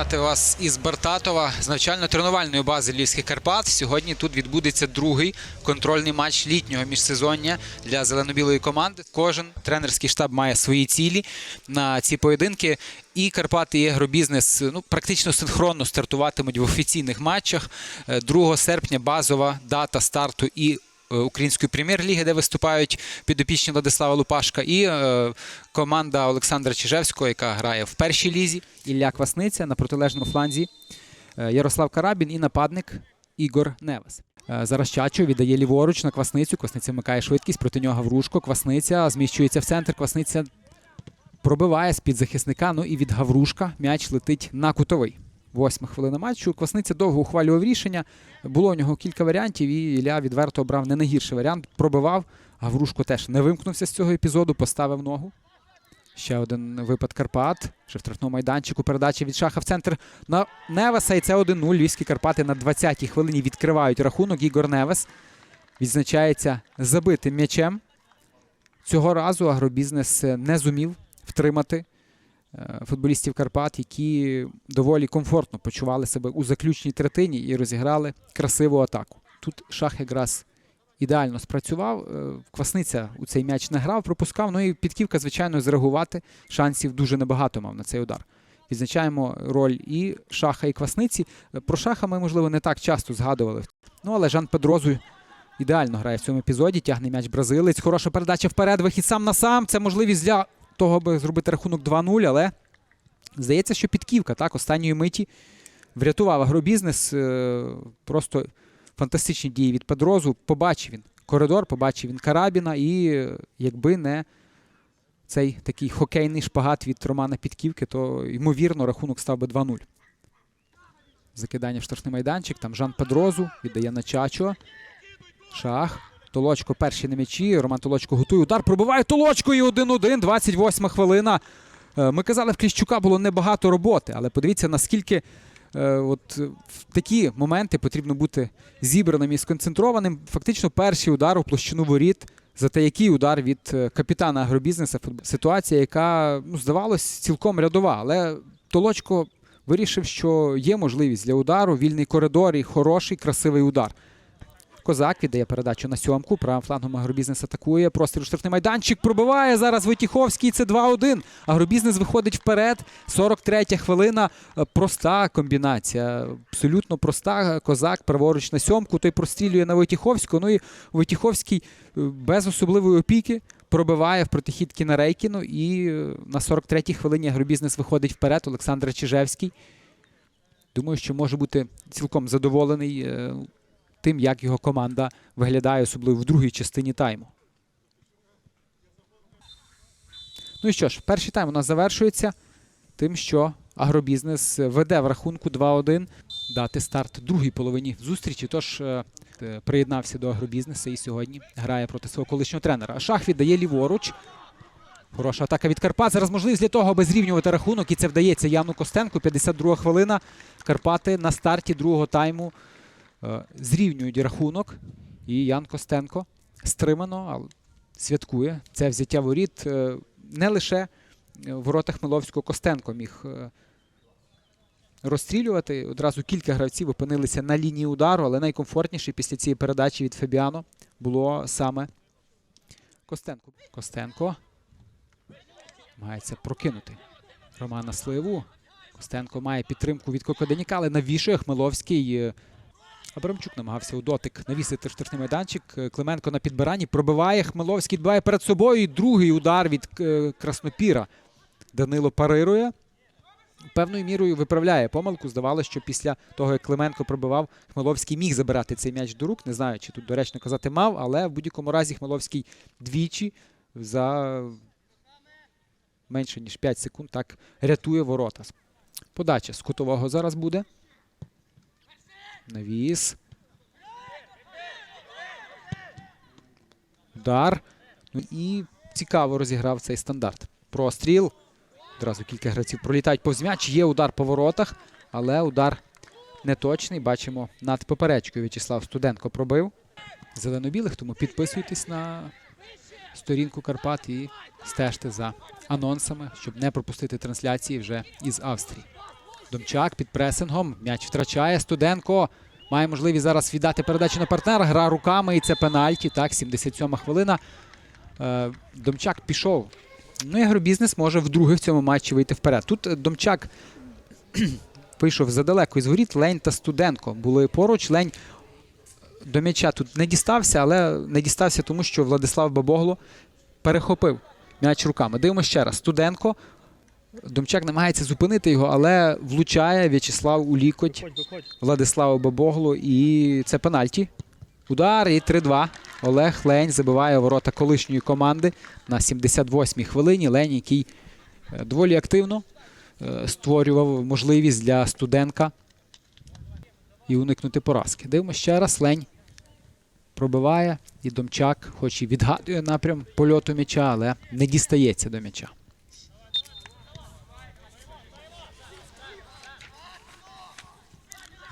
вітати вас із Бартатова з навчально-тренувальної бази Львівських Карпат. Сьогодні тут відбудеться другий контрольний матч літнього міжсезоння для зелено-білої команди. Кожен тренерський штаб має свої цілі на ці поєдинки. І Карпати і Агробізнес ну, практично синхронно стартуватимуть в офіційних матчах. Е, 2 серпня базова дата старту і е, Української прем'єр-ліги, де виступають підопічні Владислава Лупашка, і е, команда Олександра Чижевського, яка грає в першій лізі. Ілля Квасниця на протилежному фланзі. е, Ярослав Карабін і нападник Ігор Невес. Е, Зараз Чачо віддає ліворуч на Квасницю. Квасниця вмикає швидкість проти нього Гаврушко. Квасниця зміщується в центр. Квасниця пробиває з-під захисника. Ну і від Гаврушка м'яч летить на кутовий. Восьма хвилина матчу. Квасниця довго ухвалював рішення. Було у нього кілька варіантів, і Ілля відверто обрав не найгірший варіант. Пробивав. Гаврушко теж не вимкнувся з цього епізоду, поставив ногу. Ще один випад Карпат. Ще в штрафному майданчику. Передача від шаха в центр на Невеса. І це 1-0. Львівські Карпати на 20-й хвилині відкривають рахунок. Ігор Невес відзначається забитим м'ячем. Цього разу агробізнес е, не зумів втримати футболістів Карпат, які доволі комфортно почували себе у заключній третині і розіграли красиву атаку. Тут шах якраз ідеально спрацював. Е, Квасниця у цей м'яч не грав, пропускав. Ну і підківка, звичайно, зреагувати шансів дуже небагато мав на цей удар. Відзначаємо роль і шаха, і квасниці. Е, Про шаха ми, можливо, не так часто згадували. Ну, але Жан Педрозу ідеально грає в цьому епізоді. Тягне м'яч бразилець. Хороша передача вперед. Вихід сам на сам. Це можливість для того, аби зробити рахунок 2-0, але здається, що підківка так, останньої миті врятував агробізнес. Е, Просто фантастичні дії від Педрозу. Побачив він коридор, побачив він Карабіна, і якби не цей такий хокейний шпагат від Романа Підківки, то ймовірно рахунок став би 2-0. Закидання в штрафний майданчик. Там Жан Педрозу віддає на Чачо. Шах. Толочко перший на м'ячі. Роман Толочко готує удар. Пробиває Толочко і 1-1. 28 хвилина. Е, Ми казали, в Кліщука було небагато роботи, але подивіться, наскільки е, от в такі моменти потрібно бути зібраним і сконцентрованим. Фактично, перший удар у площину воріт. Зате який удар від е, капітана агробізнесу. Футб- Ситуація, яка ну, здавалось цілком рядова, але Толочко вирішив, що є можливість для удару. Вільний коридор і хороший, красивий удар. Козак віддає передачу на сьомку. Правим флангом агробізнес атакує. Простріл штрафний майданчик пробиває. Зараз Витіховський. Це 2-1. Агробізнес виходить вперед. 43 хвилина. Е, Проста комбінація. Абсолютно проста. Козак праворуч на сьомку. Той прострілює на Витіховську. Ну і Витіховський е, без особливої опіки пробиває в протихід Кінарейкіну. І е, на 43-й хвилині агробізнес виходить вперед. Олександр Чижевський. Думаю, що може бути цілком задоволений тим, як його команда виглядає, особливо в другій частині тайму. Ну і що ж, перший тайм у нас завершується тим, що агробізнес веде в рахунку 2-1 дати старт другій половині зустрічі. Тож е, е, приєднався до агробізнесу і сьогодні грає проти свого колишнього тренера. Шах віддає ліворуч. Хороша атака від Карпат. Зараз можливість для того, аби зрівнювати рахунок, і це вдається Яну Костенку. 52 хвилина. Карпати на старті другого тайму зрівнюють рахунок. І Ян Костенко стримано але святкує це взяття воріт. Е, Не лише е, в воротах Миловського Костенко міг е, розстрілювати. Одразу кілька гравців опинилися на лінії удару, але найкомфортніше після цієї передачі від Фабіано було саме Костенко. Костенко намагається прокинути Романа Сливу. Костенко має підтримку від Кокоденіка, але навішує Хмеловський. Абрамчук намагався у дотик навісити штрафний майданчик. Е, Клименко на підбиранні пробиває. Хмеловський дбає перед собою. І другий удар від е, Краснопіра. Данило парирує. Певною мірою виправляє помилку. Здавалося, що після того, як Клименко пробивав, Хмеловський міг забирати цей м'яч до рук. Не знаю, чи тут доречно казати мав, але в будь-якому разі Хмеловський двічі за менше ніж 5 секунд так рятує ворота. Подача з кутового зараз буде. Навіс. Удар. Ну і цікаво розіграв цей стандарт. Простріл. Одразу кілька гравців пролітають повз м'яч. Є удар по воротах, але удар неточний. Бачимо над поперечкою В'ячеслав Студенко пробив. Зелено-білих, тому підписуйтесь на сторінку Карпат і стежте за анонсами, щоб не пропустити трансляції вже із Австрії. Домчак під пресингом. М'яч втрачає. Студенко має можливість зараз віддати передачу на партнера. Гра руками і це пенальті. Так, 77 хвилина. Е, Домчак пішов. Ну і агробізнес може вдруге в цьому матчі вийти вперед. Тут е, Домчак вийшов задалеко із воріт. Лень та Студенко були поруч. Лень до м'яча тут не дістався, але не дістався, тому що Владислав Бабогло перехопив м'яч руками. Дивимося ще раз. Студенко. Домчак намагається зупинити його, але влучає В'ячеслав у лікоть Владиславу Бабоглу. І це пенальті. Удар і 3-2. Олег Лень забиває ворота колишньої команди на 78-й хвилині. Лень, який е, доволі активно е, створював можливість для студенка і уникнути поразки. Дивимося ще раз. Лень пробиває, і Домчак, хоч і відгадує напрям польоту м'яча, але не дістається до м'яча.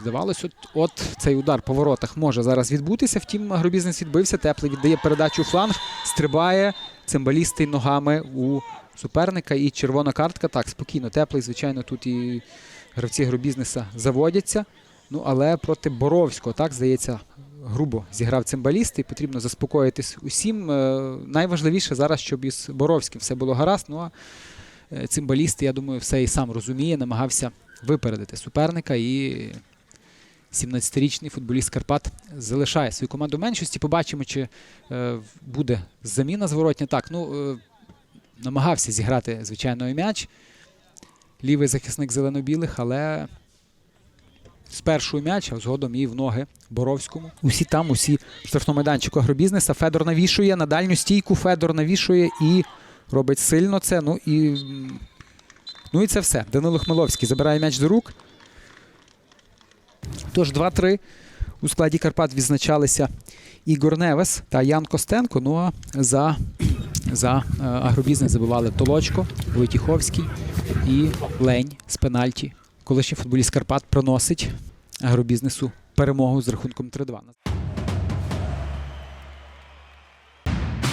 Здавалось, от, от цей удар по воротах може зараз відбутися. Втім, агробізнес відбився. Теплий віддає передачу у фланг, стрибає цимбалістий ногами у суперника. І червона картка. Так, спокійно, теплий. Звичайно, тут і гравці агробізнеса заводяться. Ну, але проти Боровського, так, здається, грубо зіграв цимбаліст, і потрібно заспокоїтись усім. Е, Найважливіше зараз, щоб із Боровським все було гаразд. Ну а е, цимбаліст, я думаю, все і сам розуміє, намагався випередити суперника. І 17-річний футболіст Карпат залишає свою команду в меншості. Побачимо, чи е, буде заміна зворотня. Так, ну е, намагався зіграти звичайно м'яч. Лівий захисник зелено-білих, але спершу м'яч, а згодом і в ноги Боровському. Усі там, усі в агробізнеса. Федор навішує на дальню стійку. Федор навішує і робить сильно це. Ну і, ну і це все. Данило Хмеловський забирає м'яч до рук. Тож 2-3 у складі Карпат відзначалися Ігор Невес та Ян Костенко. Ну а за, за е, агробізнес забивали Толочко, Войтіховський і Лень з пенальті. Колишній футболіст Карпат проносить агробізнесу перемогу з рахунком 3-2.